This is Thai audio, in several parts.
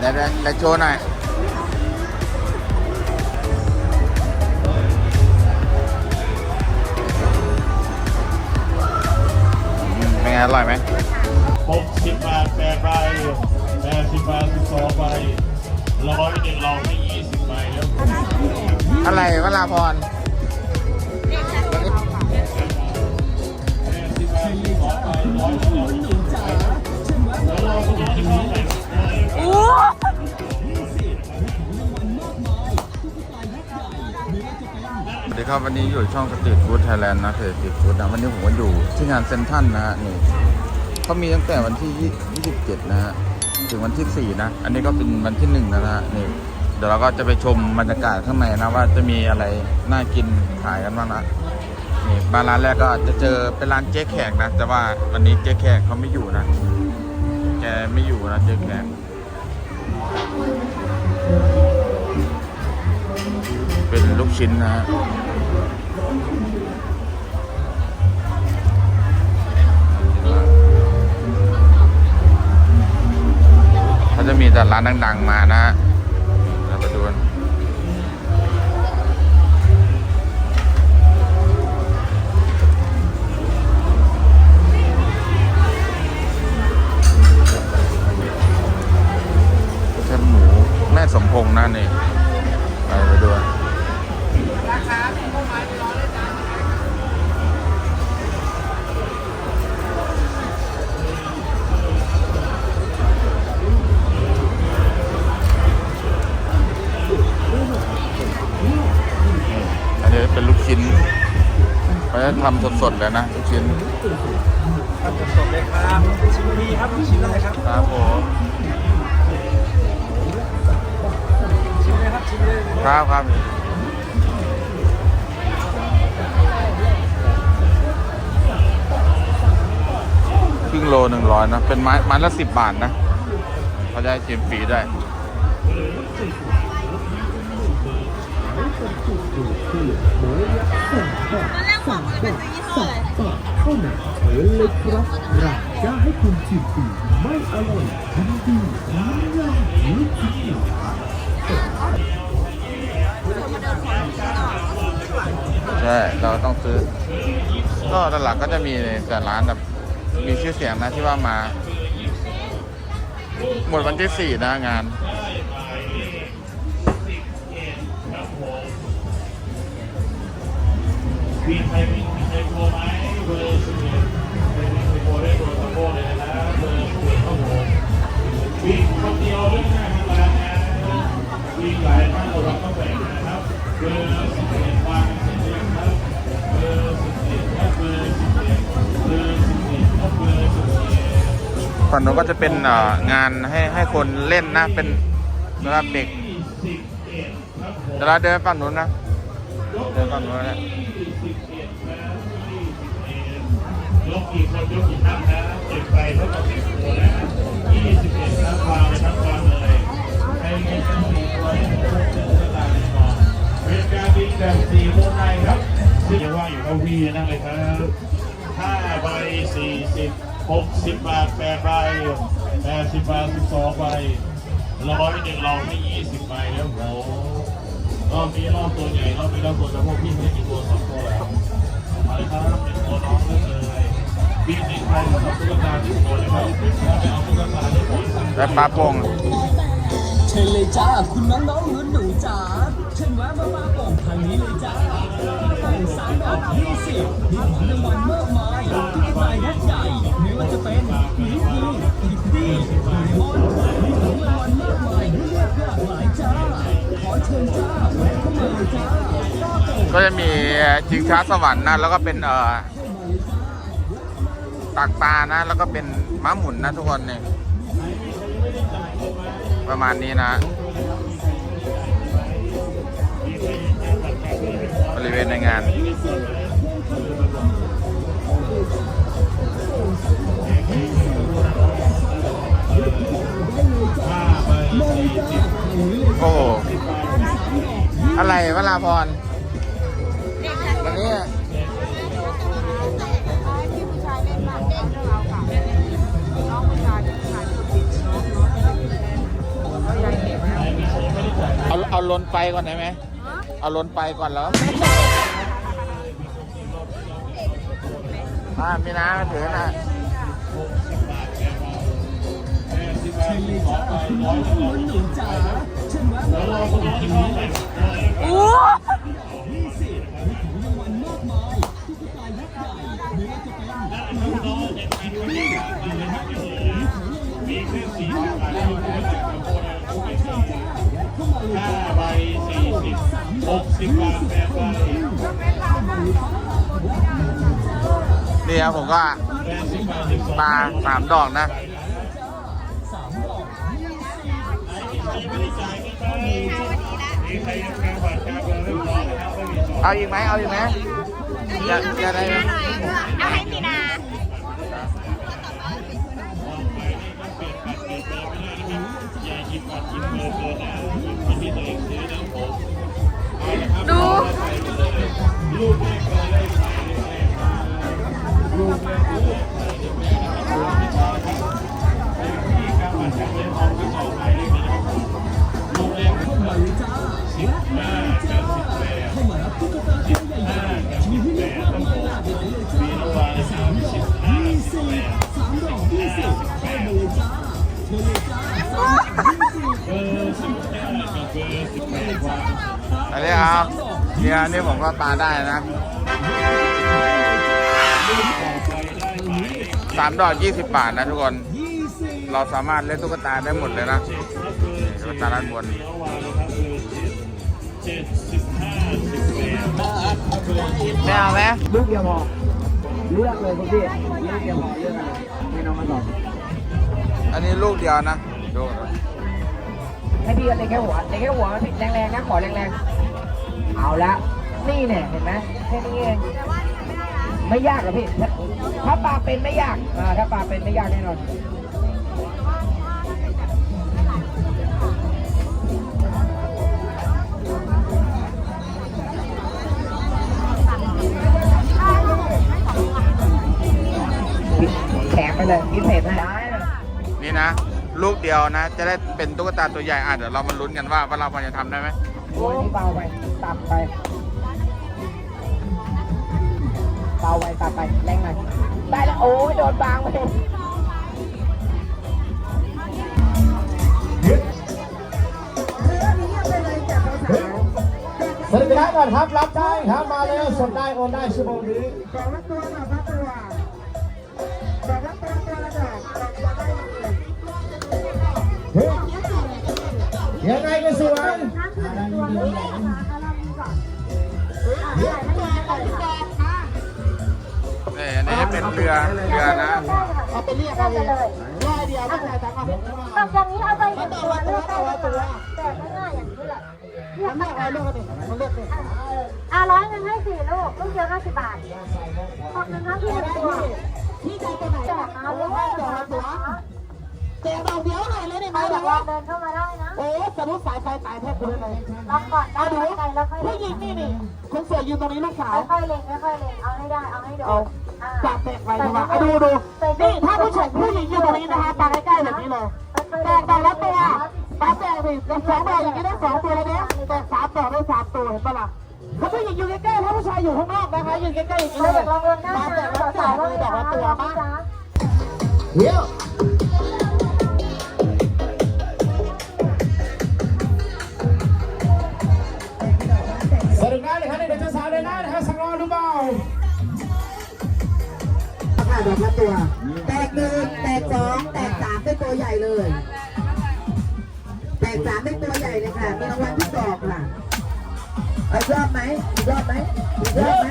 เดี๋ยวเดี๋ยวโชว์หน่อยเป็นไงอร่อยไหมหกสิบบาทแปดใบแปดสิบบาทสิบสองใบร้อยหนึ่งเราให้ยี่สิบใบแล้วอะไรวลาพรแปดสิบบาทสิบสองใบร้อยหนึ่งเราให้ยี่สิบใบ สวัสดีครับวันนี้อยู่ช่องสตรีทฟู้ดไทยแลนด์นะเพจสตรีทฟู้ดนะวันนี้ผมก็อยู่ที่งานเซนทันนะฮะนี่เขามีตั้งแต่วันที่27นะฮะถึงวันที่4นะ อันนี้ก็เป็นวันที่1แล้วนะฮะนี่เดี๋ยวเราก็จะไปชมบรรยากาศข้างในนะว่าจะมีอะไรน่ากินขายกันบ้างนะนี่บาร้านแรกก็จะเจอเป็นร้านเจ๊แขกนะ แต่ว่าวันนี้เจ๊แขกเขาไม่อยู่นะ แกไม่อยู่นะเจ๊แขก เป็นลูกชิ้นนะฮะเขาจะมีแต่ร้านดัง ๆ มานะฮะมาไปดูกัน ทำสดๆเลยนะลูกชิ้นครับสดๆเลยครับชิมพีครับชิมอะไรครับครับผมชิมเลยครับชิมเลยครับครับครึ่งโลหนึ่งร้อยนะ เป็นไม้ไม้ละสิบบาทนะเขาจะให้ชิมฟรีได้ ตอนแรกบอกว่าจะเป็นซื้อยี่ห้ออะไรปากเท่านั้นเชิญเลยครับร้านกล้าให้คุณชิมฟรีไม่อร่อยยินดีน้ำยาลูกชิ้นหมูใช่ เราต้องซื้อ ก็ด้านหลังก็จะมีแต่ร้านแบบมีชื่อเสียงนะที่ว่ามา หมดวันที่สี่นะงาน มีใครมีใครโทรไหมเบอร์สิบเอ็ดใครมีใครโทรได้โทรตะโกนเลยนะเบอร์สิบเอ็ดครับผมวิ่งคนเดียวเรื่องหน้าทำงานนะวิ่งหลายครั้งเราต้องแบ่งนะครับเบอร์สิบเอ็ดวางเสร็จหรือยังครับเบอร์สิบเอ็ดครับเบอร์สิบเอ็ดเบอร์สิบเอ็ดครับเบอร์สิบเอ็ดฝั่งนู้นก็จะเป็นเอ่องานให้ให้คนเล่นนะเป็นสำหรับเด็กสิบเอ็ดครับผมเดี๋ยวเราเดินฝั่งนู้นนะ เดินฝั่งนู้นนะยกกี่คนยกกี่ท่านนะเก็บไปเท่ากับสิบคนนะยี่สิบเอ็ดนะวางเลยครับวางเลยให้เงินเป็นสี่ตัวให้ทุกคนเจอตาเลยก่อนเป็นการบินแบบสี่วงในครับซึ่จะว่าอยู่เก้าอี้นั่งเลยครับห้าใบสี่สิบหกสิบบาทแปดใบแปดสิบบาทสิบสองใบร้อยหนึ่งเราให้ยี่สิบใบแล้วโห รอบนี้รอบตัวใหญ่รอบนี้รอบตัวจะพวกพี่ไม่กี่ตัวสองตัวแล้วมาเลยครับเป็นตัวน้องเลยวิ่งในใครครับตุ๊กตาที่ตัวเลยครับไปเอาตุ๊กตาที่ผมสั่และปลาโป่งเชิญเลยจ้าคุณน้องๆหนูหนูจ๋าเชิญแวะมาบ้าโป่งทางนี้เลยจ้าโป่งสามดอกยี่สิบมีของรางวัลมากมายตุ๊กตายักษ์ใหญ่ไม่ว่าจะเป็นลิฟ ก็จะมีชิงช้าสวรรค์นะ แล้วก็เป็นเอ่อตักปลานะ แล้วก็เป็นม้าหมุนนะทุกคนเนี่ยประมาณนี้นะ บริเวณในงาน ราพรวันนี้เอาเอาลนไปก่อนได้ไหม เอาลนไปก่อนแล้วอามีน้ำถือนะเชิญเลยจ้าคุณน้องน้องหนูหนูจ๋าเชิญแวะมาบอกผมทางนี้เลยยี่สิบมีของรางวัลมา โอ้ยเข้ามาเลยห้าใบสี่สิบหกสิบบาทแปดใบนี่ครับผมก็แปดสิบบาทสิบสองปลาสามดอกนะมีใครยังแพงกว่าชาเบอร์เรียบร้อยนะครับไม่มีสอง เอาอีกไหมเอาอีกไหมอยากอยากได้ไหมเอาให้มีนาอ เนี่ยอันนี้ผมก็ปลาได้นะสามดอกยี่สิบบาทนะทุกคนยี่สิบเราสามารถเล่นตุ๊กตาได้หมดเลยนะนี่ตุ๊กตาด้านบนเดี๋ยววางนะครับเบอร์เจ็ดเจ็ดสิบห้าสิบแปดเบอร์ยี่สิบไม่เอาไหมลูกเดียวพอเลือกเลยคุณพี่ลูกเดียวพอเลือกอะไรให้น้องมาตอบอันนี้ลูกเดียวนะดูนะให้พี่ก็เล็งแค่หัวเล็งแค่หัวแรงๆนะขอแรงๆ เอาละนี่เนี่ยเห็นไหมแค่นี้เองไม่ยากหรอพี่ถ้าปลาเป็นไม่ยากอ่าถ้าปลาเป็นไม่ยากแน่นอนแถมไปเลยพิเศษให้นี่นะ ลูกเดียวนะ จะได้เป็นตุ๊กตาตัวใหญ่อะเดี๋ยวเรามาลุ้นกันว่าว่าเราพอจะทำได้ไหม โอ้ยนี่เบาไปต่ำไป เบาไปต่ำไป แรงหน่อยได้แล้ว โอ้ยโดนบางไปสวัสดีครับก่อนครับ รับได้ครับมาเลยสดได้โอนได้ชั่วโมงนี้บอกว่าตัวแบบว่าตัวบอกว่าตัวตัวละดอกเฮ้ยยังไงก็สวย นี่อันนี้เป็นเรือเรือนะเอาไปเรียกเอาเลยร้อยเดียวไม่ใช่ทั้งหมดอกอย่างนี้เอาไปหนึ่งตัวเลือกได้เลยค่ะแต่ไม่ง่ายอย่างนี้แหละเลือกไม่เอาเลือกกันดิมันเลือกดิอะร้อยหนึ่งให้สี่ลูกลูกเดียวห้าสิบบาทขอบคุณครับพี่หนึ่งตัวพี่ใจตัวไหนแจอะกเอาลูกให้เดี๋เดี๋ยยวว เราเราเดี๋เดี๋ยยววเดี๋ยวหน่อยเลยได้ไหมเอาเดี๋เดี๋ยยววเราเดินเข้ามาได้นะโอ้สรุปสายไฟตายแทบเลยลองก่อนได้เอาดูไปแล้วค่อยผู้หญิงนี่นี่คนสวยยืนตรงนี้ลูกสาวค่อยๆเล็งค่อยๆเล็งเอาให้ได้เอาให้โดเอานอ่าจับแตกไฟดูมาเอาดูดูนี่ถ้าผู้ชายผู้หญิงอยู่ตรงนี้นะคะปาใกล้ๆแบบนี้เลยแตกแต่ละตัวปาแตกสิแต่สองดอกอย่างนี้ได้สองตัวแล้วเนี่ยแตกสามดอกได้สามตัวเห็นปะล่ะถ้าผู้หญิงอยู่ใกล้ๆถ้าผู้ชายอยู่ข้างนอกนะคะยืนใกล้ๆอย่างนี้เราเลอยยากลองเดินได้ปาแตนะกแล้วแตสาวกๆเลยดอกละตัวมากจ้าเดี๋ยว เลยนะนะครับสักรอดูเบาค่ะดอกละตัว แตกหนึ่งแตกสองแตกสามได้ตัวใหญ่เลย แตกสามได้ตัวใหญ่เลยค่ะ มีรางวัลที่ดอกค่ะ เอายอดไหมอีกยอดไหมอีกยอดไหม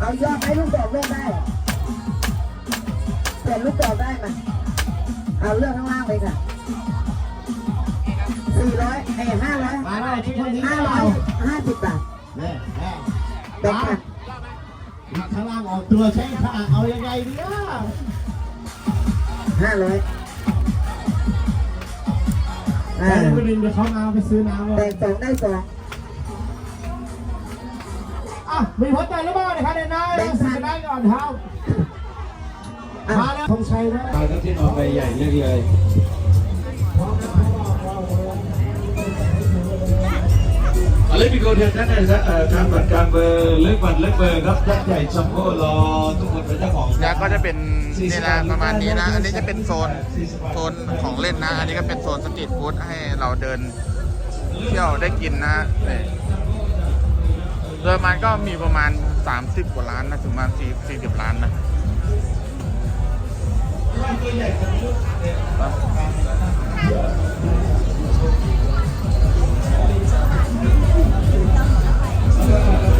เอายอดไหมลูกดอกเลือกได้เปลี่ยนลูกดอกได้มาเอาเลือกข้างล่างเลยค่ะสี่ร้อยเอ้ห้าร้อยมาได้ที่คนนี้ห้าร้อยห้าสิบบาท แน่แน่แบ่งกันมาข้างล่างออกตัวใช้ขาเอายังไงดีอะห้าร้อยไปอ่าไปดินเดี๋ยวเขาเอาไปซื้อน้ำเลแบ่ยงสองได้สองอะมีหัวใจหรือเปล่าเนี่ยครับเด่นนายเราซื้อได้ก่อนเท้าอะมาแล้วธงชัยนะเอาที่นอนใบใหญ่เลือกเเลขพิโกเทียนท่านไหนครับเอ่อครับบัตรกลางเบอร์เลขบัตรเลขเบอร์ครับยักษ์ใหญ่ชัมโบ้รอทุกคนเป็นเจ้าของเนี่ยก็จะเป็นนี่นะประมาณนี้นะ อันนี้จะเป็นโซนโซนของเล่นนะ อันนี้ก็เป็นโซนสตรีทฟู้ดให้เราเดินเที่ยวได้กินนะนี่โดยมันก็มีประมาณ 30 กว่าร้านนะถึงประมาณ4 40ร้านนะแม Thank you.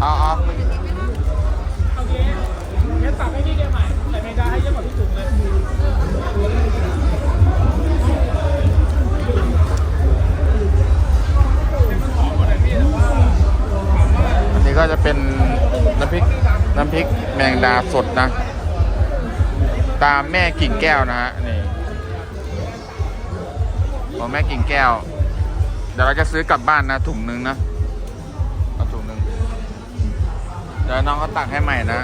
เอาเอาอันนี้ก็จะเป็นน้ำพริกน้ำพริกแมงดาสดนะ ตามแม่กิ่งแก้วนะฮะนี่ของแม่กิ่งแก้ว เดี๋ยวเราจะซื้อกลับบ้านนะถุงนึงนะ ดี๋ยวน้องเขาตักให้ใหม่นะ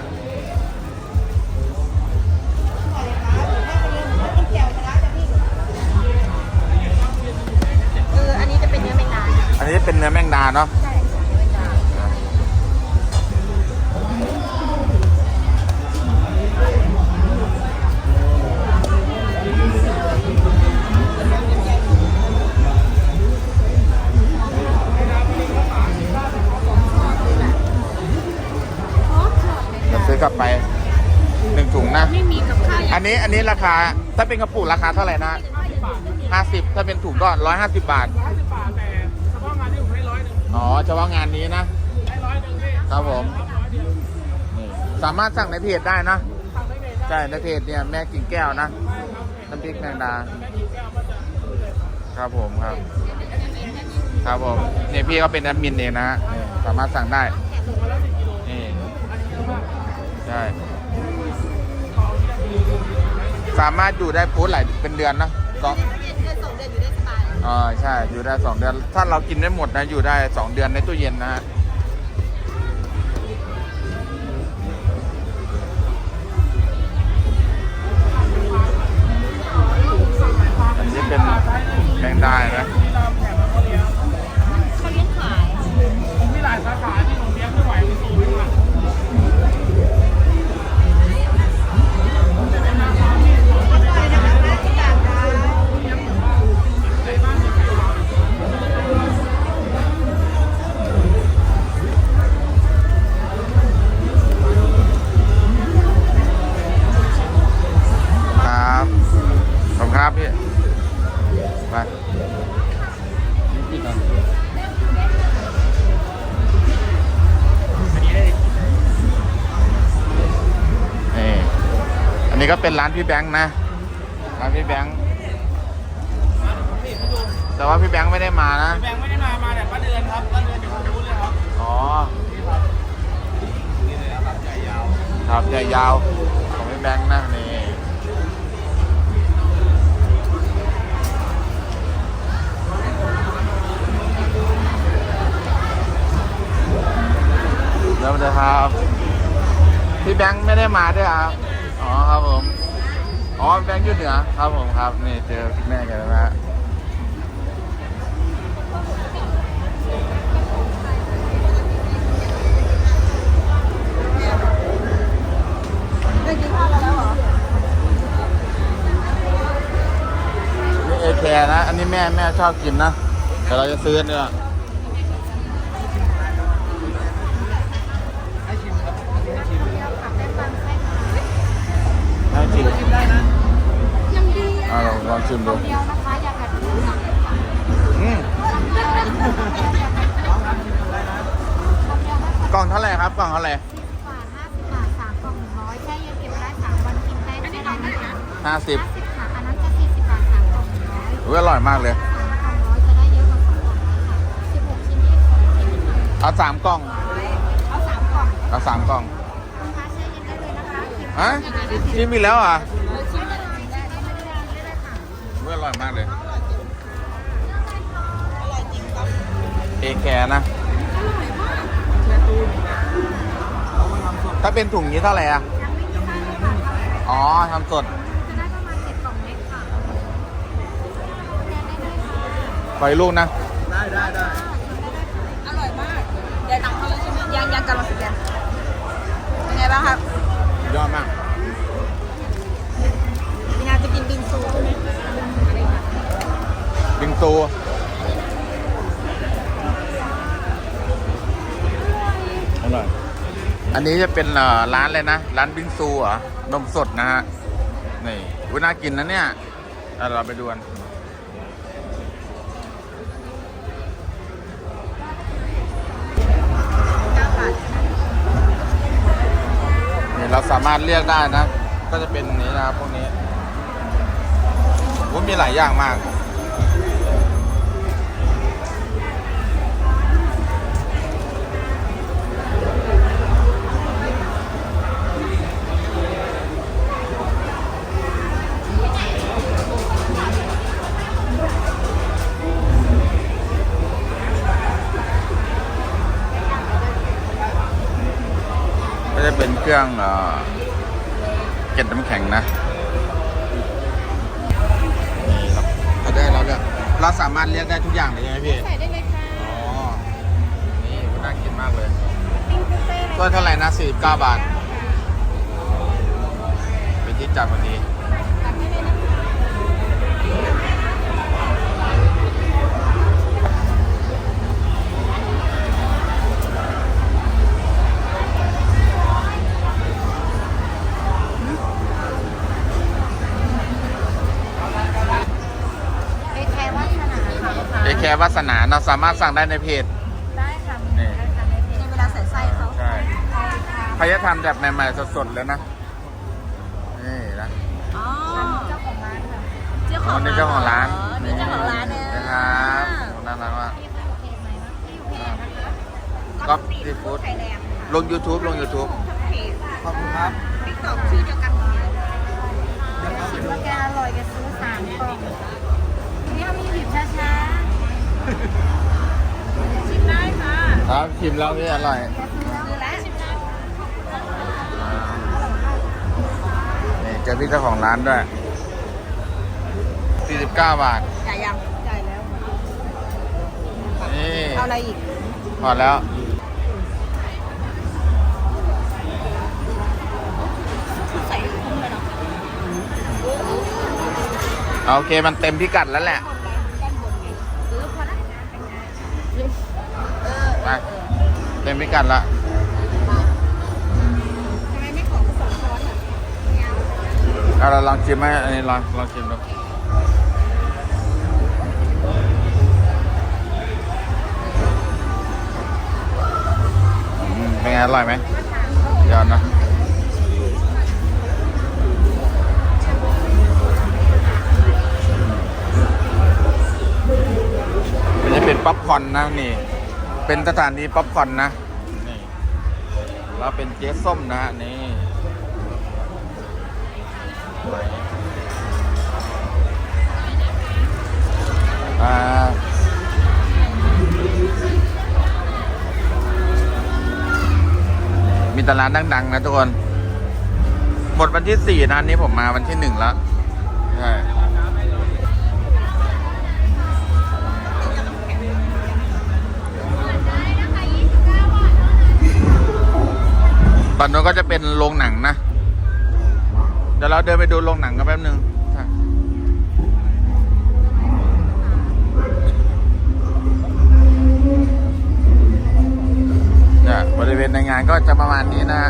เออ อันนี้จะเป็นเนื้อแมงดาอันนี้เป็นเนื้อแมงดาเนาะ ใช่ ลับไปหนึ่งถุงนะ ไม่มีกับข้าวอันนี้อันนี้ราคาถ้าเป็นกระปุกราคาเท่าไหร่นะห้าสิบถ้าเป็นถุงก็ร้อยห้าสิบบาทอ๋อเฉพาะงานนี้นะครับผมนี่สามารถสั่งในเพจได้นะใช่ในเพจเนี่ยแม่กิ่งแก้วนะน้ำพริกแมงดาครับผมครับ ครับผมเนี่ยพี่เขาเป็นแอดมินเองนะฮะนี่สามารถสั่งได้นี่ ใช่สามารถอยู่ได้พูดหลายเป็นเดือนนะสองเดือนสองเดือนอยู่ได้สบาย อ่าใช่อยู่ได้สองเดือน ถ้าเรากินได้หมดนะอยู่ได้สองเดือนในตู้เย็นนะฮะ ร้านพี่แบงค์นะร้านพี่แบงค์แต่ว่าพี่แบงค์ไม่ได้มานะ แบงค์ไม่ได้มา มาแต่ป้าเดือนครับป้าเดือนอยู่ทางนู้นเลยครับ อ๋อครับใหญ่ยาวครับใหญ่ยาวของพี่แบงค์นะนี่แล้วนะครับ พี่แบงค์ไม่ได้มาด้วยครับ อ๋อครับผม อ๋อแบงค์ยุ่เหนือครับผมครับ นี่เจอแม่กันแล้วนะฮะนี่เอแคร์นะ อันนี้แม่แม่ชอบกินนะ แต่เราจะซื้อเนี่ย ให้ชิมยังดีอ่าลองลองชิมดูเดียวนะคะอย่ากัดมืออืมกล่องเท่าไหร่ครับกล่องเท่าไหร่กว่าห้าสิบบาทสามกล่องหนึ่งร้อยแช่เย็นเก็บได้สามวันกินได้ไม่ได้นะคะห้าสิบห้าสิบค่ะอันนั้นจะสี่สิบบาทสามกล่องหนึ่งร้อย อุ้ยอร่อยมากเลย สามกล่องร้อยจะได้เยอะกว่าสองกล่องร้อยค่ะสิบหกชิ้นยี่สิบสองชิ้นเอาสามกล่อง เอาสามกล่องเอาสามกล่อง ฮะยังไงได้ชิมอีกแล้วอะชิ้นละร้อยได้ได้ไม่ได้ได้เลยค่อร่อยมากเลยเอแคนะ ถ้าเป็นถุงนี้เท่าไหร่อะ อ๋อทำสดจะได้ประมาณเจ็ดกล่องเล็กค่ะแช่ได้ไฟลูกนะอร่อยมากยายตังเขาเลยใช่ไหมยังยังกำลังสแกนเป็นไงบ้างครับ ยอดมากพี่นาจะกินบิงซูใช่ไหมบิงซูอร่อยอันนี้จะเป็นเอ่อร้านเลยนะ ร้านบิงซูเหรอนมสดนะฮะ นี่วิน่ากินนะเนี่ยอะเราไปดูกัน นี่เราสามารถเรียกได้นะ ก็จะเป็นนี้นะครับพวกนี้ว่ามีหลายอย่างมาก เป็นเครื่องเอ่อเก็บน้ำแข็งนะนี่เราเราได้เราเลือกเราสามารถเรียกได้ทุกอย่างเลยใช่ไหมพี่ใส่ได้เลยค่ะอ๋อนี่น่ากินมากเลยปิ้งบุฟเฟ่ต์เลยถ้วยเท่าไหร่นะ49บาทเป็นที่จับพอดี ร์วาสนาเราสามารถสั่งได้ในเพจ ได้ค่ะนี่ ได้ค่ะในเพจในเวลาใส่ไส้เขาใช่พยาทำแบบใหม่ๆสดๆเลยนะ นี่นะ อ๋อเจ้าของร้านค่ะเจ้าของคนนี้เจ้าของร้านนี่เจ้าของร้านเนี่ยนะครับน่ารักมากพี่โอเคไหมนะพี่โอเคนะคะก็ซีฟู้ดไข่แดงค่ะลง YouTube ลง YouTube ทั้งเพจขอบคุณครับติ๊กต็อกชื่อเดียวกันหมดเลยคิดว่าแกอร่อยแกซื้อสามกล่องนี่เขามีหยิบช้า ชิมได้ค่ะครับชิมแล้วนี่อร่อยๆแกซื้อแล้วคือแล้วชิมได้นี่เจอพี่เจ้าของร้านด้วย 49 บาท จ่ายยัง จ่ายแล้ว นี่เอาอะไรอีกพอแล้ว ใส่คุ้มเลยเนาะโอเคมันเต็มพิกัดแล้วแหละ เต็มพิกัดละทำไมไม่ขอสองช้อนอะเอาเราลองชิมไหมอันนี้ลองลองชิมดูอืมเป็นไงอร่อยไหมยอดนะมันจะเป็นป๊อปคอร์นนะนี่ เป็นสถานีป๊อปคอร์นนะนี่เราเป็นเจ๊ส้มนะนี่อ่ามีแตลาดดังๆนะทุกคน หมดวันที่สี่นะอันนี้ผมมาวันที่หนึ่งแล้ว นู้นก็จะเป็นโรงหนังนะ เดี๋ยวเราเดินไปดูโรงหนังกันแป๊บนึงเนี่ยบริเวณในงานก็จะประมาณนี้นะ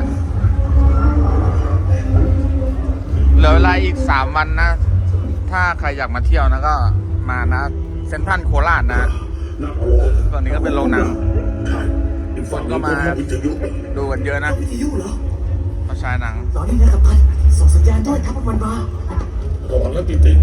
เหลือเวลาอีกสามวันนะ ถ้าใครอยากมาเที่ยวนะก็มานะ เซ็นทรัลโคราชนะฮะตอนนี้ก็เป็นโรงหนัง คนก็มาดูกันเยอะนะวิทยุเหรอมาชายหนังตอนนี้นะครับท่นส่งสัญญาณด้วยครับมันมาบอนแล้วติดติด